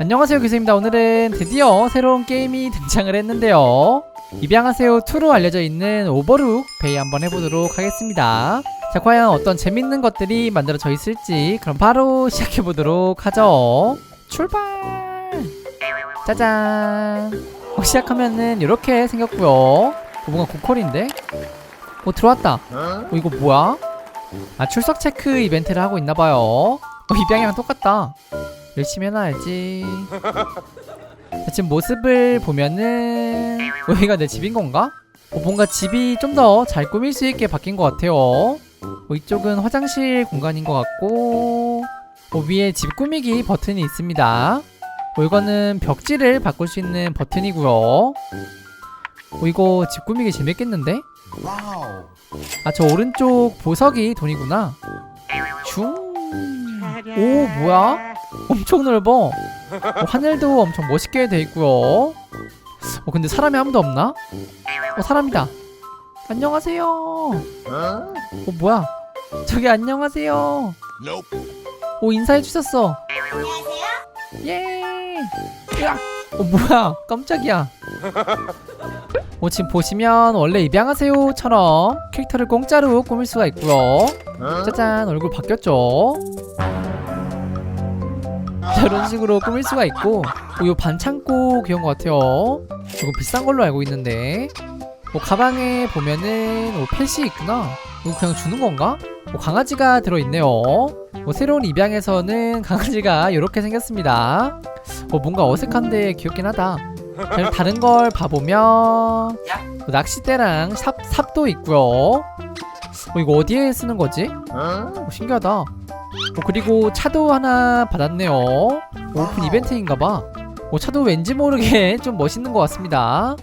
안녕하세요 교수입니다. 오늘은 드디어 새로운 게임이 등장을 했는데요. 입양하세요 2로 알려져 있는 오버룩 베이 한번 해보도록 하겠습니다. 자 과연 어떤 재밌는 것들이 만들어져 있을지 그럼 바로 시작해보도록 하죠. 출발! 짜잔! 어, 시작하면은 이렇게 생겼고요. 어, 뭔가 고퀄인데? 어 들어왔다. 어 이거 뭐야? 아 출석 체크 이벤트를 하고 있나봐요. 어 입양이랑 똑같다 열심히 해놔야지? 자, 지금 모습을 보면은 여기가 내 집인 건가? 어, 뭔가 집이 좀 더 잘 꾸밀 수 있게 바뀐 것 같아요. 어, 이쪽은 화장실 공간인 것 같고 어, 위에 집 꾸미기 버튼이 있습니다. 어, 이거는 벽지를 바꿀 수 있는 버튼이고요. 어, 이거 집 꾸미기 재밌겠는데? 아 저 오른쪽 보석이 돈이구나. 슝 오 뭐야? 엄청 넓어. 어, 하늘도 엄청 멋있게 돼 있고요. 어 근데 사람이 아무도 없나? 어 사람이다. 안녕하세요. 어? 뭐야? 저기 안녕하세요. 오 인사해 주셨어. 예. 으악! 어 뭐야? 깜짝이야. 어 지금 보시면 원래 입양하세요처럼 캐릭터를 공짜로 꾸밀 수가 있고요. 짜잔 얼굴 바뀌었죠 자, 이런 식으로 꾸밀 수가 있고 어, 이 반창고 귀여운 것 같아요. 이거 비싼 걸로 알고 있는데. 뭐 가방에 보면은 뭐 펫이 있구나. 이거 그냥 주는 건가? 뭐 강아지가 들어있네요. 뭐 새로운 입양에서는 강아지가 이렇게 생겼습니다. 어, 뭔가 어색한데 귀엽긴 하다. 자, 다른 걸 봐보면 뭐 낚싯대랑 삽, 삽도 있고요. 어, 이거 어디에 쓰는 거지? 어, 신기하다. 어, 그리고 차도 하나 받았네요. 오픈 이벤트인가봐. 어, 차도 왠지 모르게 좀 멋있는 것 같습니다.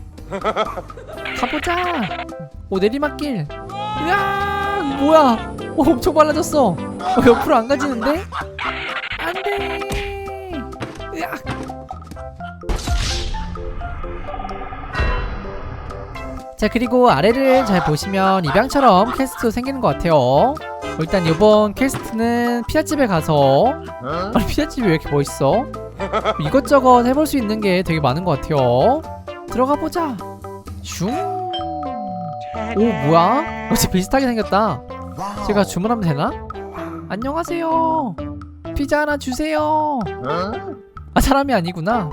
가보자. 오 내리막길. 으아 뭐야? 오, 엄청 빨라졌어. 어, 옆으로 안 가지는데? 안돼. 자 그리고 아래를 잘 보시면 입양처럼 퀘스트도 생기는 것 같아요 어, 일단 이번 퀘스트는 피자집에 가서 아니 피자집이 왜 이렇게 멋있어? 이것저것 해볼 수 있는 게 되게 많은 것 같아요 들어가 보자 슝오 뭐야? 어, 진짜 비슷하게 생겼다. 제가 주문하면 되나? 안녕하세요 피자 하나 주세요 아 사람이 아니구나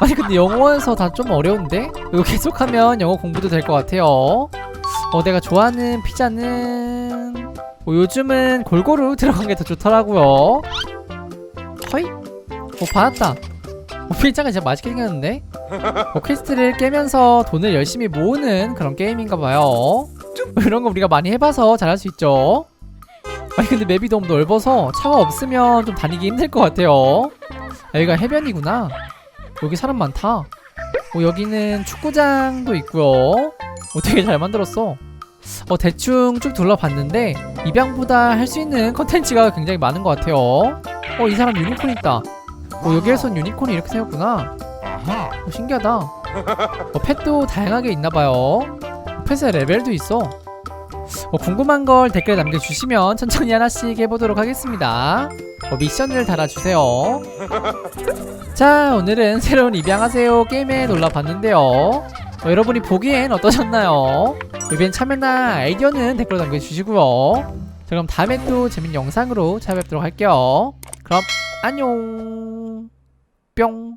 아니 근데 영어에서 다 좀 어려운데? 이거 계속하면 영어 공부도 될 것 같아요 어 내가 좋아하는 피자는 뭐 요즘은 골고루 들어간 게 더 좋더라고요 허이? 어 받았다 어, 피자가 진짜 맛있게 생겼는데? 어, 퀘스트를 깨면서 돈을 열심히 모으는 그런 게임인가봐요 이런 거 우리가 많이 해봐서 잘할 수 있죠 아니 근데 맵이 너무 넓어서 차가 없으면 좀 다니기 힘들 것 같아요 여기가 해변이구나 여기 사람 많다. 어, 여기는 축구장도 있고요. 어, 되게 잘 만들었어. 어, 대충 쭉 둘러봤는데 입양보다 할 수 있는 컨텐츠가 굉장히 많은 것 같아요. 어, 이 사람 유니콘 있다. 어, 여기에선 유니콘이 이렇게 생겼구나. 어, 신기하다. 어, 펫도 다양하게 있나봐요. 펫의 레벨도 있어. 어, 궁금한 걸 댓글에 남겨주시면 천천히 하나씩 해보도록 하겠습니다. 어, 미션을 달아주세요. 자, 오늘은 새로운 입양하세요 게임에 놀러봤는데요. 어, 여러분이 보기엔 어떠셨나요? 이벤트 참여나 아이디어는 댓글로 남겨주시고요. 자, 그럼 다음에 또 재밌는 영상으로 찾아뵙도록 할게요. 그럼 안녕. 뿅.